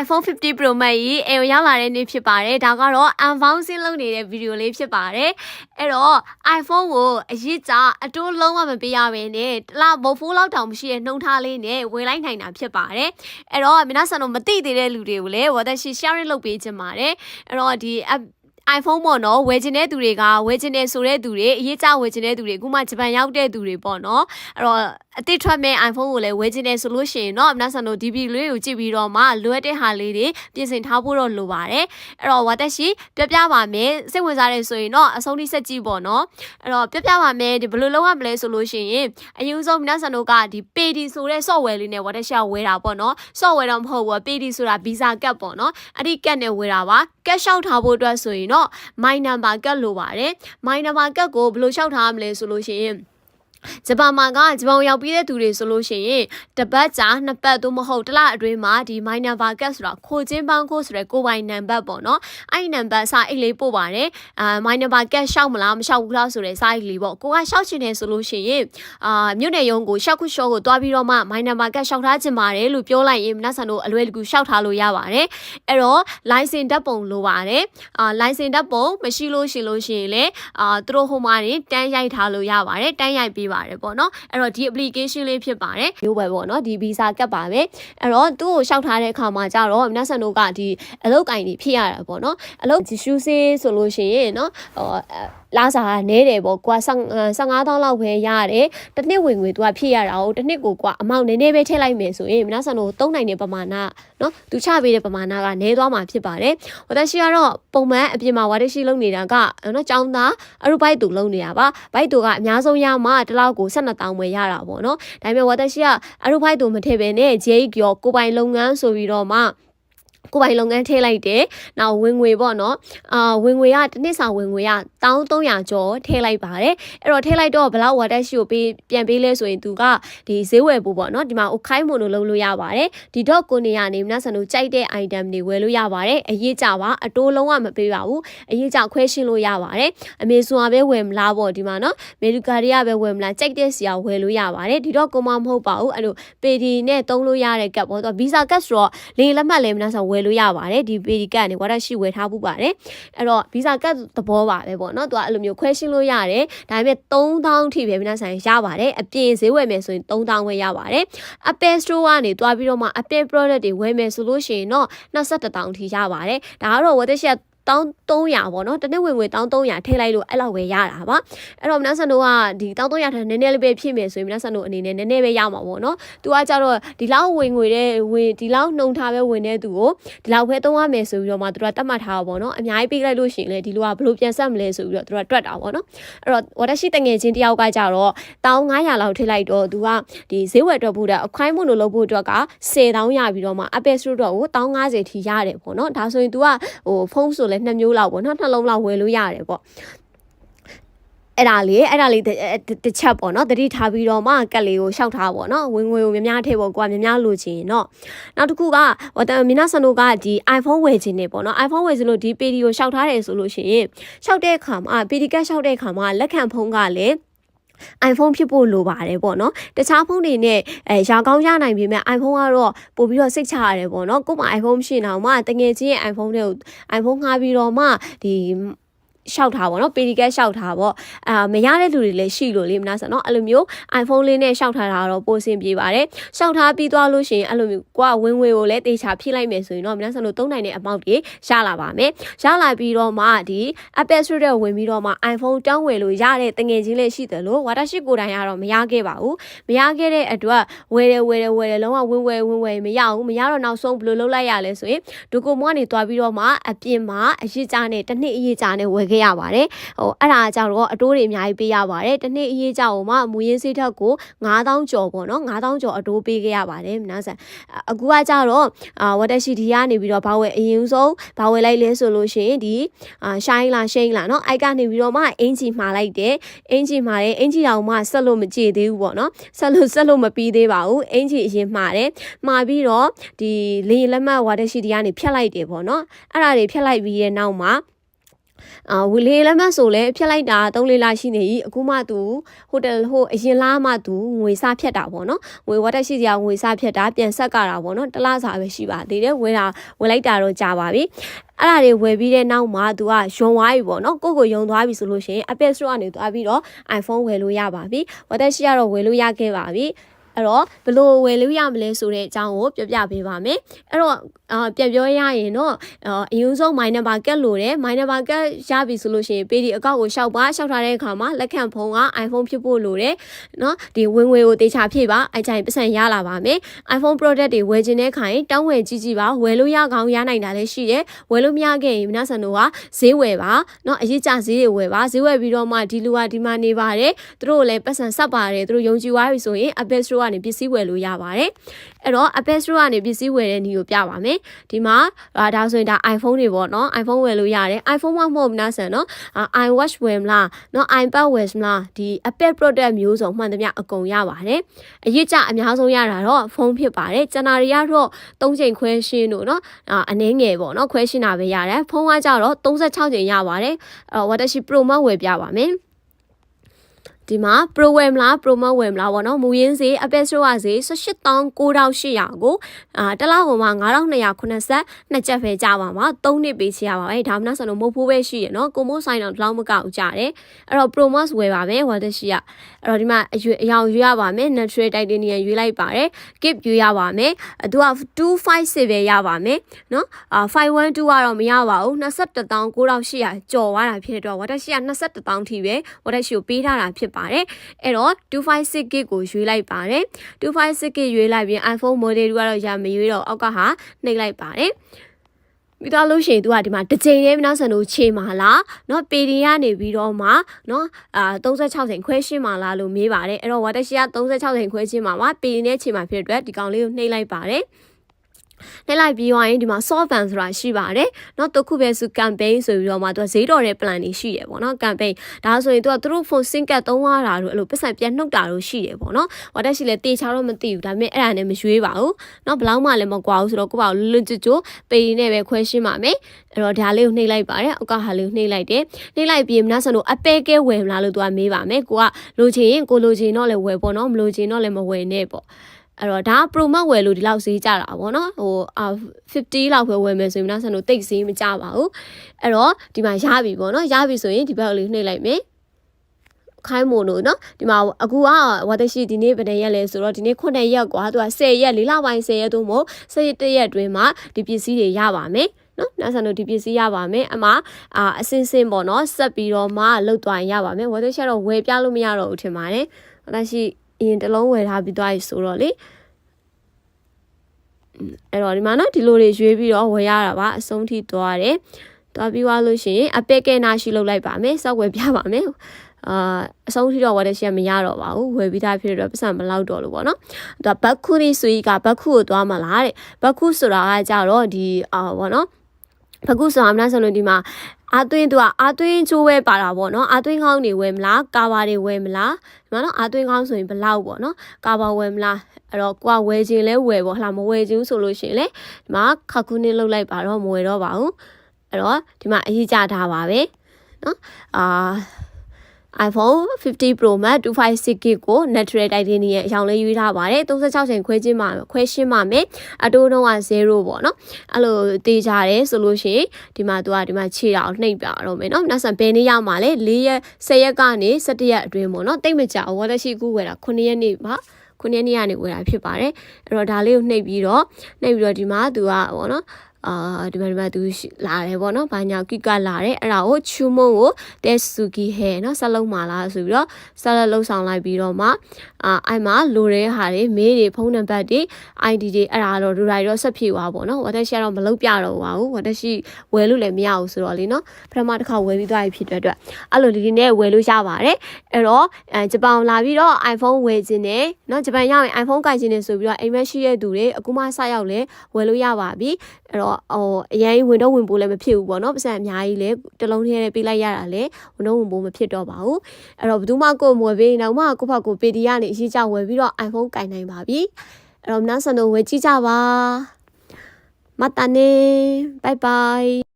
iPhone 50 Pro Max ကြီးအဲရောက်လာတဲ့နေ့ဖြစ်ပါတယ်ဒါကတော့ unboxing လုပ်နေတဲ့ဗီဒီယိုလေးဖြစ်ပါတယ်အဲ့တော့ iPhone ကိုအရေးကြအတိုးလုံးဝမပေးရဘဲနဲ့တလားဘုတ်ဖိုးလောက်တောင်မရှိတဲ့နှုံထားလေးနဲ့ဝယ်လိုက်နိုင်တာဖြစ်ပါတယ်အဲ့တော့မနက်ဆန်တော့မသိသေးတဲ့လူတွေကိုလည်းဝတ်သက်ရှိ sharing လုပ်ပေးချင်ပါတယ်အဲ့တော့ဒီ app iPhone ပေါ့နော်ဝယ်ချင်တဲ့သူတွေကဝယ်ချင်တယ်ဆိုတဲ့သူတွေအရေးကြဝယ်ချင်တဲ့သူတွေအခုမှဂျပန်ရောက်တဲ့သူတွေပေါ့နော်အဲ့တော့အတိထွက်မဲ့ iPhone ကိုလည်းဝယ်ချင်တယ်ဆိုလို့ရှိရင်တော့မနက်ဆန်တို့ DB လေးကိုကြည့်ပြီးတော့မှလိုအပ်တဲ့ဟာလေးတွေပြင်ဆင်ထားဖို့တော့လိုပါတယ်အဲ့တော့ဝတ်သက်ရှိပြပြပါမယ်စိတ်ဝင်စားတယ်ဆိုရင်တော့အဆုံးထိဆက်ကြည့်ပေါ့နော်အဲ့တော့ပြပြပါမယ်ဒီဘယ်လိုလုပ်ရမလဲဆိုလို့ရှိရင်အရင်ဆုံးမနက်ဆန်တို့ကဒီ PD ဆိုတဲ့ software လေးနဲ့ဝတ်သက်ရှိကဝယ်တာပေါ့နော် software တော့မဟုတ်ဘူး PD ဆိုတာ Visa Card ပေါ့နော်အဲ့ဒီ card နဲ့ဝယ်တာပါ card လျှောက်ထားဖို့အတွက်ဆိုရင်တော့ my number ကတ်လိုပါတယ် my number ကတ်ကိုဘယ်လိုလျှောက်ထားရမလဲဆိုလို့ရှိရင် ဂျပန်မှာကဂျပန်ရောက်ပြီးတဲ့သူတွေဆိုလို့ရှိရင်တပတ်ကြာနှစ်ပတ်သို့မဟုတ်တစ်လအတွင်းမှာဒီ my number ကတ်ဆိုတာခိုချင်းပန်းခိုးဆိုတဲ့ကိုယ်ပိုင်နံပါတ်ပေါ့နော်အဲ့ဒီနံပါတ်စာအိတ်လေးပို့ပါတယ်အာ my number ကတ်ရှောက်မလားမရှောက်ဘူးလားဆိုတဲ့စာအိတ်လေးပေါ့ကိုကရှောက်ချင်တယ်ဆိုလို့ရှိရင်အာမြို့နယ်ရုံးကိုရှောက်ခုရှော့ကိုတွားပြီးတော့မှ my number ကတ်ရှောက်ထားချင်ပါတယ်လို့ပြောလိုက်ရင်မနက်ဆန်တို့အလွယ်တကူရှောက်ထားလို့ရပါတယ်အဲ့တော့ license ဓာတ်ပုံလိုပါတယ်အာ license ဓာတ်ပုံမရှိလို့ရှိလို့ရှိရင်လည်းအာသူတို့ဟိုမှာနေတန်းရိုက်ထားလို့ရပါတယ်တန်းရိုက်ပေးပါတယ်ပေါ့နော်အဲ့တော့ဒီ application လေးဖြစ်ပါတယ်မျိုးပဲပေါ့နော်ဒီ visa ကတ်ပါပဲအဲ့တော့သူ့ကိုရှောက်ထားတဲ့အခါမှာကြတော့မနက်ဆန်တို့ကဒီအလုတ်ကင်တွေဖြစ်ရတာပေါ့နော်အလုတ်ဒီရှူးစေးဆိုလို့ရှိရင်နော်ဟို လာစာကနဲတယ်ပေါ့ကွာ15000လောက်ပဲရတယ်တစ်နှစ်ဝင်ငွေသူကဖြစ်ရတာကိုတစ်နှစ်ကိုကွာအမောင့်နည်းနည်းပဲထည့်လိုက်မယ်ဆိုရင်မနက်ဆန်တို့သုံးနိုင်တဲ့ပမာဏနော်သူချပေးတဲ့ပမာဏကနည်းသွားမှာဖြစ်ပါတယ်ဝတရှိကတော့ပုံမှန်အပြင်မှာဝါတရှိလုံနေတာကနော်ចောင်းသားအရုပ်ဘိုက်တူလုံနေတာပါဘိုက်တူကအများဆုံးရမှတစ်လောက်ကို12တောင်ပဲရတာပေါ့နော်ဒါပေမဲ့ဝတရှိကအရုပ်ဘိုက်တူမထည့်ပဲနဲ့ဂျေးကျော်ကိုပိုင်လုပ်ငန်းဆိုပြီးတော့မှ ကိုပိုင်လုပ်ငန်းထည့်လိုက်တယ်။နောက်ဝင်ငွေပေါ့နော်။အာဝင်ငွေကတစ်နှစ်စာဝင်ငွေက1300ကျော်ထည့်လိုက်ပါတယ်။အဲ့တော့ထည့်လိုက်တော့ဘလောက်ဝါတက်ရှိကိုပေးပြန်ပေးလဲဆိုရင်သူကဒီဈေးဝယ်ဖို့ပေါ့နော်။ဒီမှာအိုခိုင်းမွန်လို့လုပ်လို့ရပါတယ်။ဒီ dot ကိုနေရနေမနက်ဆန်တို့ကြိုက်တဲ့ item တွေဝယ်လို့ရပါတယ်။အရေးကြပါအတိုးလုံးဝမပေးပါဘူး။အရေးကြခွဲရှင်းလို့ရပါတယ်။အမေဇွန်ကပဲဝယ်မလားပေါ့ဒီမှာနော်။မေလူကာရီကပဲဝယ်မလားကြိုက်တဲ့စီကဝယ်လို့ရပါတယ်။ဒီ dot ကိုမှမဟုတ်ပါဘူး။အဲ့လိုပေဒီနဲ့သုံးလို့ရတဲ့ကတ်ပေါ့တော့ visa ကတ်ဆိုတော့လေလက်မှတ်လည်းမနက်ဆန်ဝယ်လို့ရပါတယ်ဒီပေဒီကတ်ကနေဝါဒရှိဝယ်ထားဖို့ပါတယ်အဲ့တော့ visa ကတ်သဘောပါပဲပေါ့နော်သူကအဲ့လိုမျိုးခွဲရှင်းလို့ရတယ်ဒါပေမဲ့3000ထိပဲမနက်ဆန်ရပါတယ်အပြင်ဈေးဝယ်မယ်ဆိုရင်3000ဝယ်ရပါတယ် Apple Store ကနေတွားပြီးတော့မှ Apple product တွေဝယ်မယ်ဆိုလို့ရှိရင်တော့21,000ထိရပါတယ်ဒါကတော့ဝတ်သက်ရှိ 1300ပေါ့နော်တနေ့ဝင်ဝင်1300ထည့်လိုက်လို့အဲ့လောက်ပဲရတာပါအဲ့တော့မနက်ဆန်တို့ကဒီ1300ထက်နည်းနည်းလေးပဲဖြစ်မယ်ဆိုရင်မနက်ဆန်တို့အနေနဲ့နည်းနည်းပဲရမှာပေါ့နော်သူကကြတော့ဒီလောက်ဝင်ငွေတဲ့ဝင်ဒီလောက်နှုံထားပဲဝင်တဲ့သူကိုဒီလောက်ပဲသုံးရမယ်ဆိုပြီးတော့မှသူကတတ်မှတ်ထားတာပေါ့နော်အများကြီးပေးလိုက်လို့ရှိရင်လေဒီလိုကဘလို့ပြန်ဆက်မလဲဆိုပြီးတော့သူကတွက်တာပေါ့နော်အဲ့တော့ဝါတရှိတငယ်ချင်းတယောက်ကကြတော့1500လောက်ထည့်လိုက်တော့သူကဒီဈေးဝယ်တော့ဖို့တဲ့အခိုင်းမွန်လို့လုပ်ဖို့အတွက်က10,000ရပြီးတော့မှ Apple Store တော့ကို1050ထိရတယ်ပေါ့နော်ဒါဆိုရင် तू ကဟိုဖုန်းဆိုလဲနှစ်မျိုးလောက်ပေါ့နော်နှလုံးလောက်ဝယ်လို့ရတယ်ပေါ့အဲ့ဒါလေးအဲ့ဒါလေးတစ်ချက်ပေါ့နော်တတိထားပြီးတော့မှကက်လေးကိုရှောက်ထားပေါ့နော်ဝင်ငွေကိုများများထည့်ပေါ့ကွာများများလိုချင်တော့နောက်တစ်ခုကဟိုတမီနာဆန်တို့ကဒီ iPhone ဝယ်ခြင်းနေပေါ့နော် iPhone ဝယ်ခြင်းလို့ဒီ PD ကိုရှောက်ထားတယ်ဆိုလို့ရှိရင်ရှောက်တဲ့အခါမှာ PD ကက်ရှောက်တဲ့အခါမှာလက်ခံဖုန်းကလည်း iPhone ဖြစ်ဖို့လိုပါတယ်ပေါ့နော်တခြားဖုန်းတွေနဲ့အဲရာကောင်းရနိုင်ပေမဲ့ iPhone ကတော့ပို့ပြီးတော့စိတ်ချရတယ်ပေါ့နော်ကို့မှာ iPhone မရှိတော့မှတငယ်ချင်းရဲ့ iPhone တွေကို iPhone ငှားပြီးတော့မှဒီ ရှောက်ထားပေါ့နော်ပေဒီကက်ရှောက်ထားပေါ့အာမရတဲ့လူတွေလည်းရှိလို့လေမနာဆန်နော်အဲ့လိုမျိုး iPhone လေးနဲ့ရှောက်ထားတာတော့ပိုအဆင်ပြေပါတယ်ရှောက်ထားပြီးသွားလို့ရှိရင်အဲ့လိုမျိုးကိုကဝင်းဝေကိုလည်းတေချာဖြည့်လိုက်မယ်ဆိုရင်တော့မနာဆန်တို့သုံးနိုင်တဲ့အမောက်တွေရလာပါမယ်ရလာပြီးတော့မှဒီ Apple Store ထဲဝင်ပြီးတော့မှ iPhone တောင်းဝယ်လို့ရတဲ့တငယ်ချင်းလေးရှိတယ်လို့ Watership ကိုတိုင်ကတော့မရခဲ့ပါဘူးမရခဲ့တဲ့အတွက်ဝယ်တယ်ဝယ်တယ်ဝယ်တယ်လုံးဝဝင်းဝယ်ဝင်းဝယ်မရဘူးမရတော့နောက်ဆုံးဘယ်လိုလုပ်လိုက်ရလဲဆိုရင်ဒူကိုမကနေသွားပြီးတော့မှအပြင်မှာအရေးကြနဲ့တစ်နှစ်အရေးကြနဲ့ဝယ်ခဲ့ခဲ့ရပါတယ်ဟိုအဲ့ဒါကြောင့်တော့အတိုးတွေအများကြီးပေးရပါတယ်တစ်နေ့အရေးကြောင့်မှမူရင်းစေးထက်ကို9000ကျော်ပေါ့နော်9000ကျော်အတိုးပေးခဲ့ရပါတယ်မနာဆန်အခုကကြတော့ဝတ်တက်ရှိဒီကနေပြီးတော့ဘာဝယ်အရင်ဆုံးဘာဝယ်လိုက်လဲဆိုလို့ရှိရင်ဒီရှိုင်းလာရှိုင်းလာနော်အိုက်ကနေပြီးတော့မှအင်ဂျီမှာလိုက်တယ်အင်ဂျီမှာတယ်အင်ဂျီတောင်မှဆက်လို့မကြည့်သေးဘူးပေါ့နော်ဆက်လို့ဆက်လို့မပြီးသေးပါဘူးအင်ဂျီအရင်မှာတယ်မှာပြီးတော့ဒီလေလက်မှတ်ဝါတက်ရှိဒီကနေဖြတ်လိုက်တယ်ပေါ့နော်အဲ့ဒါတွေဖြတ်လိုက်ပြီးရဲ့နောက်မှာ အာဝီလေးလက်မှတ်ဆိုလဲဖြတ်လိုက်တာ3လေးလရှိနေပြီအခုမှသူဟိုတယ်ဟိုအရင်လားမှသူငွေစားဖြတ်တာပေါ့နော်ငွေဝတ်တက်ရှိစရာငွေစားဖြတ်တာပြန်ဆက်ကတာပေါ့နော်တစ်လားစာပဲရှိပါသေးတယ်ဝယ်တာဝယ်လိုက်တာတော့ကြာပါပြီအဲ့ဒါတွေဝယ်ပြီးတဲ့နောက်မှာသူကယုံသွားပြီပေါ့နော်ကိုကိုယုံသွားပြီဆိုလို့ရှိရင် Apple Store ကနေသွားပြီးတော့ iPhone ဝယ်လို့ရပါပြီဝတ်တက်ရှိကတော့ဝယ်လို့ရခဲ့ပါပြီ အဲ့တော့ဘယ်လိုဝယ်လို့ရမလဲဆိုတဲ့အကြောင်းကိုပြောပြပေးပါမယ်အဲ့တော့အာပြန်ပြောရရင်တော့အာအရင်ဆုံး my number ကတ်လို့တယ် my number ကတ်ရပြီဆိုလို့ရှိရင် PD အကောင့်ကိုရှောက်ပါရှောက်ထားတဲ့အခါမှာလက်ခံဖုန်းက iPhone ဖြစ်ဖို့လိုတယ်เนาะဒီဝင်ငွေကိုတေချာဖြည့်ပါအဲ့ကြရင်ပတ်စံရလာပါမယ် iPhone product တွေဝယ်ခြင်းတဲ့ခါရင်တောင်းဝယ်ကြည့်ကြည့်ပါဝယ်လို့ရကောင်းရနိုင်တာလည်းရှိတယ်ဝယ်လို့မရခဲ့ရင်မနဆန်တို့ကဈေးဝယ်ပါเนาะအရေးကြဈေးတွေဝယ်ပါဈေးဝယ်ပြီးတော့မှဒီလူကဒီမှာနေပါတယ်သူတို့လည်းပတ်စံဆက်ပါတယ်သူတို့ယုံကြည်သွားပြီဆိုရင် Apple Store ကနေပစ္စည်းဝယ်လို့ရပါတယ်အဲ့တော့ Apple Store ကနေပစ္စည်းဝယ်တဲ့နည်းကိုပြပါမယ်ဒီမှာဒါဆိုရင်ဒါ iPhone တွေပေါ့နော် iPhone ဝယ်လို့ရတယ် iPhone မှမဟုတ်ဘူးနားဆန်နော် iWatch ဝယ်မလားနော် iPad ဝယ်မလားဒီ Apple product မျိုးစုံမှန်သမျှအကုန်ရပါတယ်အရေးကြအများဆုံးရတာတော့ဖုန်းဖြစ်ပါတယ်ကျန်တာတွေကတော့၃ချိန်ခွဲရှင်းတို့နော်အနည်းငယ်ပေါ့နော်ခွဲရှင်းတာပဲရတယ်ဖုန်းကကြတော့36ချိန်ရပါတယ်အဲ့တော့ Watashi Pro မှဝယ်ပြပါမယ် ဒီမှာ Pro ဝယ်မလား Pro မဝယ်မလားပေါ့နော်မူရင်းဈေး Apple Store ကဈေး189,800ကိုအာတစ်လောက်ပေါ်မှာ9,282ကျပ်ပဲကြပါမှာ3နှစ်ပေးချရပါပဲဒါမှမဟုတ်ဆိုတော့မဟုတ်ဖို့ပဲရှိရနော်ကိုမိုးဆိုင်တော့ဒီလောက်မကောက်ကြတယ်အဲ့တော့ Pro Max ဝယ်ပါမယ်ဝါတက်ရှိရအဲ့တော့ဒီမှာအရွေအယောင်ရွေးရပါမယ် Natural Titanium ရွေးလိုက်ပါတယ် Kip ရွေးရပါမယ်သူက256ပဲရပါမယ်နော်အာ512ကတော့မရပါဘူး219,800ကျော်သွားတာဖြစ်တဲ့အတွက်ဝါတက်ရှိရ21,000ထိပဲဝါတက်ရှိကိုပေးထားတာဖြစ်ပတယ်အဲ့တော့256 gig ကိုရွေးလိုက်ပါတယ်256 gig ရွေးလိုက်ပြီး iPhone model ကတော့ရမရွေးတော့အောက်ကဟာနှိပ်လိုက်ပါတယ်ပြီးတော့လို့ရှိရင် तू ကဒီမှာတစ်ချိန်လေးမနောက်ဆန်တို့ခြေမှာလားเนาะပေဒီကနေပြီးတော့မှเนาะအာ36ချိန်ခွဲရှင်းမှာလားလို့မေးပါတယ်အဲ့တော့ဝါတက်ရှိက36ချိန်ခွဲရှင်းမှာပါပေဒီနဲ့ခြေမှာဖြစ်တဲ့အတွက်ဒီကောင်လေးကိုနှိပ်လိုက်ပါတယ် နှိပ်လိုက်ပြီးသွားရင်ဒီမှာ soft ban ဆိုတာရှိပါတယ်เนาะတခုပဲစု campaign ဆိုပြီးတော့မှသူကဈေးတော်တဲ့ plan တွေရှိရပေါ့เนาะ campaign ဒါဆိုရင်သူကသူတို့ phone sync ကတ်သုံးရတာတို့အဲ့လိုပတ်စံပြန်နှုတ်တာတို့ရှိတယ်ပေါ့เนาะဟောတက်ရှိလဲတေချာတော့မသိဘူးဒါပေမဲ့အဲ့ဒါနဲ့မရွေးပါဘူးเนาะဘလောက်မှလည်းမကွာဘူးဆိုတော့ကိုပေါ့လွတ်ကျွတ်ကျွတ်ပေးနဲ့ပဲခွဲရှင်းပါမယ်အဲ့တော့ဒါလေးကိုနှိပ်လိုက်ပါတယ်အောက်ကဟာလေးကိုနှိပ်လိုက်တယ်နှိပ်လိုက်ပြီးမနာဆန်တို့အပဲကဲဝယ်မလားလို့သူကမေးပါမယ်ကိုကလိုချင်ရင်ကိုလိုချင်တော့လည်းဝယ်ပေါ့เนาะမလိုချင်တော့လည်းမဝယ်နဲ့ပေါ့ အဲ့တော့ဒါ pro max ဝယ်လို့ဒီလောက်ဈေးကြတာပေါ့နော်ဟို50လောက်ပဲဝယ်မယ်ဆိုရင်နောက်ဆန်တို့တိတ်ဈေးမကြပါဘူးအဲ့တော့ဒီမှာရပြီပေါ့နော်ရပြီဆိုရင်ဒီဘက်လေးနှိပ်လိုက်မယ်ခိုင်းမို့လို့နော်ဒီမှာအခုကဝတ်တရှိဒီနေ့ဘယ်နှစ်ရက်လဲဆိုတော့ဒီနေ့9ရက်ကွာသူက10ရက်၄လပိုင်း10ရက်သို့မဟုတ်11ရက်တွင်းမှာဒီပစ္စည်းတွေရပါမယ်နော်နောက်ဆန်တို့ဒီပစ္စည်းရပါမယ်အမအာအစင်းစင်းပေါ့နော်ဆက်ပြီးတော့မှလုတ်သွားရင်ရပါမယ်ဝတ်တရှိတော့ဝယ်ပြလို့မရတော့ဘူးထင်ပါတယ်ဝတ်တရှိ အရင်တစ်လုံးဝယ်ထားပြီးသွားပြီဆိုတော့လေအဲ့တော့ဒီမှာနော်ဒီလိုတွေရွေးပြီးတော့ဝယ်ရတာပါအဆုံးထိသွားတယ်သွားပြီးသွားလို့ရှိရင်အပက်ကဲနာရှိလုပ်လိုက်ပါမယ်စောက်ဝယ်ပြပါမယ်အာအဆုံးထိတော့ဝယ်တဲ့ရှက်မရတော့ပါဘူးဝယ်ပြီးသားဖြစ်တဲ့ပတ်စံမလောက်တော့လို့ပေါ့နော်သူကဘတ်ခုရီဆွေးကဘတ်ခုကိုသွားမလားတဲ့ဘတ်ခုဆိုတာကကြတော့ဒီအာပေါ့နော်ဘတ်ခုဆိုတာမလားဆိုလို့ဒီမှာ အာသွင်းသူကအာသွင်းချိုးဝဲပါတာပေါ့နော်အာသွင်းကောင်းတွေဝယ်မလားကာဘာတွေဝယ်မလားဒီမှာနော်အာသွင်းကောင်းဆိုရင်ဘလောက်ပေါ့နော်ကာဘာဝယ်မလားအဲ့တော့ကိုကဝယ်ခြင်းလဲဝယ်ပေါ့ဟလာမဝယ်ခြင်းဆိုလို့ရှိရင်လေဒီမှာခါခုနစ်လုတ်လိုက်ပါတော့မဝယ်တော့ပါဘူးအဲ့တော့ဒီမှာအရေးကြထားပါပဲနော်အာ iPhone 50 Pro Max 256GB ကို Natural Titanium အရောင်လေးရွေးထားပါတယ်36ချိန်ခွဲချင်းမှာခွဲရှင်းပါမယ်အတိုးတော့က0ပေါ့နော်အဲ့လိုတေးကြတယ်ဆိုလို့ရှိရင်ဒီမှာသူကဒီမှာခြေတော်နှိပ်ပြတော့မယ်နော်နောက်ဆန်ဘယ်နေ့ရောက်မှာလဲ4ရက်10ရက်ကနေ17ရက်အတွင်းပေါ့နော်တိတ်မကြဝါလက်ရှိကူဝယ်တာ9ရက်နေ့ပါခုနှစ်နေ့ကနေဝယ်တာဖြစ်ပါတယ်အဲ့တော့ဒါလေးကိုနှိပ်ပြီးတော့နှိပ်ပြီးတော့ဒီမှာသူကပေါ့နော် အာဒီမှာဒီမှာသူလာတယ်ပေါ့နော်။ဘာညာကိကလာတယ်အဲ့ဒါကိုချူမုံကိုတက်ဆူကီဟဲနော်ဆက်လုံးမာလာဆိုပြီးတော့ဆက်လက်လှုပ်ဆောင်လိုက်ပြီးတော့မှအာအဲ့မှာလိုတဲ့ဟာတွေမေးတွေဖုန်းနံပါတ်တွေ ID တွေအဲ့ဒါတော့ဒူရိုင်တော့ဆက်ဖြည့်သွားပေါ့နော်။ဝတ်တက်ရှိကတော့မလုပ်ပြတော့ပါဘူး။ဝတ်တက်ရှိဝယ်လို့လည်းမရဘူးဆိုတော့လေနော်။ပထမတစ်ခါဝယ်ပြီးသွားပြီဖြစ်တဲ့အတွက်အဲ့လိုဒီဒီနဲ့ဝယ်လို့ရပါတယ်။အဲ့တော့အဲဂျပန်လာပြီးတော့ iPhone ဝယ်ခြင်းနဲ့နော်ဂျပန်ရောက်ရင် iPhone ကိုင်ခြင်းနဲ့ဆိုပြီးတော့အိမ်မက်ရှိတဲ့သူတွေအခုမှစရောက်လဲဝယ်လို့ရပါပြီ။အဲ့တော့ဟိုအရင်ဝင်တော့ဝင်ပိုးလည်းမဖြစ်ဘူးပေါ့နော်ပတ်စံအများကြီးလည်းတလုံးထဲနဲ့ပေးလိုက်ရတာလည်းဝင်တော့ဝင်ပိုးမဖြစ်တော့ပါဘူးအဲ့တော့ဘယ်သူမှကိုမွယ်ပေးနောက်မှကိုဖက်ကိုပေဒီကနေအရေးကြဝယ်ပြီးတော့ iPhone ကင်နိုင်ပါပြီအဲ့တော့မနက်ဆန်တို့ဝယ်ကြည့်ကြပါမတန်နေဘိုင်ဘိုင်